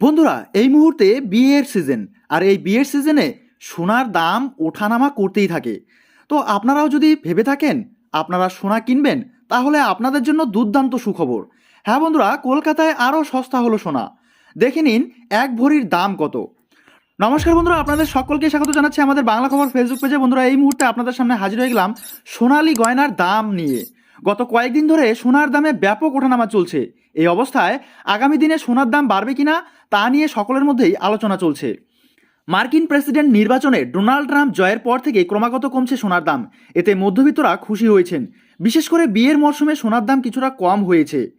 বন্ধুরা, এই মুহূর্তে বিয়ের সিজন আর এই বিয়ের সিজনে সোনার দাম ওঠানামা করতেই থাকে। তো আপনারাও যদি ভেবে থাকেন, আপনারা সোনা কিনবেন, তাহলে আপনাদের জন্য দুর্দান্ত সুখবর। হ্যাঁ বন্ধুরা, কলকাতায় আরও সস্তা হলো সোনা। দেখে নিন, এক ভরির দাম কত। নমস্কার বন্ধুরা, আপনাদের সকলকে স্বাগত জানাচ্ছি আমাদের বাংলা খবর ফেসবুক পেজে বন্ধুরা, এই মুহূর্তে আপনাদের সামনে হাজির হয়ে গেলাম সোনালী গয়নার দাম নিয়ে। গত কয়েকদিন ধরে সোনার দামে ব্যাপক ওঠানামা চলছে। এই অবস্থায় আগামী দিনে সোনার দাম বাড়বে কিনা তা নিয়ে সকলের মধ্যেই আলোচনা চলছে। মার্কিন প্রেসিডেন্ট নির্বাচনে ডোনাল্ড ট্রাম্প জয়ের পর থেকে ক্রমাগত কমছে সোনার দাম। এতে মধ্যবিত্তরা খুশি হয়েছেন। বিশেষ করে বিয়ের মরশুমে সোনার দাম কিছুটা কম হয়েছে।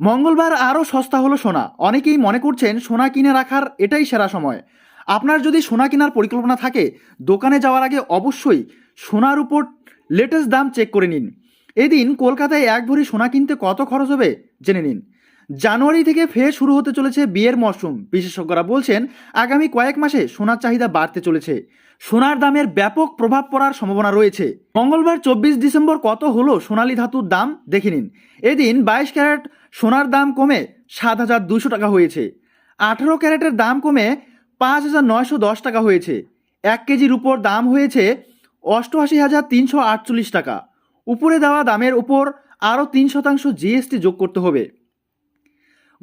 মঙ্গলবার আরও সস্তা হলো সোনা। অনেকেই মনে করছেন সোনা কিনে রাখার এটাই সেরা সময়। আপনার যদি সোনা কেনার পরিকল্পনা থাকে, দোকানে যাওয়ার আগে অবশ্যই সোনার উপর লেটেস্ট দাম চেক করে নিন। এদিন কলকাতায় এক ভরি সোনা কিনতে কত খরচ হবে জেনে নিন। জানুয়ারি থেকে ফের শুরু হতে চলেছে বিয়ের মরশুম। বিশেষজ্ঞরা বলছেন, আগামী কয়েক মাসে সোনার চাহিদা বাড়তে চলেছে। সোনার দামের ব্যাপক প্রভাব পড়ার সম্ভাবনা রয়েছে। মঙ্গলবার চব্বিশ ডিসেম্বর কত হলো সোনালী ধাতুর দাম দেখে নিন। এদিন বাইশ ক্যারেট সোনার দাম কমে সাত হাজার দুশো টাকা হয়েছে। আঠেরো ক্যারেটের দাম কমে পাঁচ হাজার নয়শো দশ টাকা হয়েছে। এক কেজির উপর দাম হয়েছে অষ্টআশি হাজার তিনশো আটচল্লিশ টাকা। উপরে দেওয়া দামের উপর আরও তিন শতাংশ জিএসটি যোগ করতে হবে।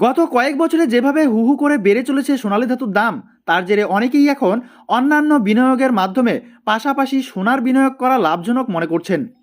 গত কয়েক বছরে যেভাবে হুহু করে বেড়ে চলেছে সোনালী ধাতুর দাম, তার জেরে অনেকেই এখন অন্যান্য বিনিয়োগের মাধ্যমে পাশাপাশি সোনার বিনিয়োগ করা লাভজনক মনে করছেন।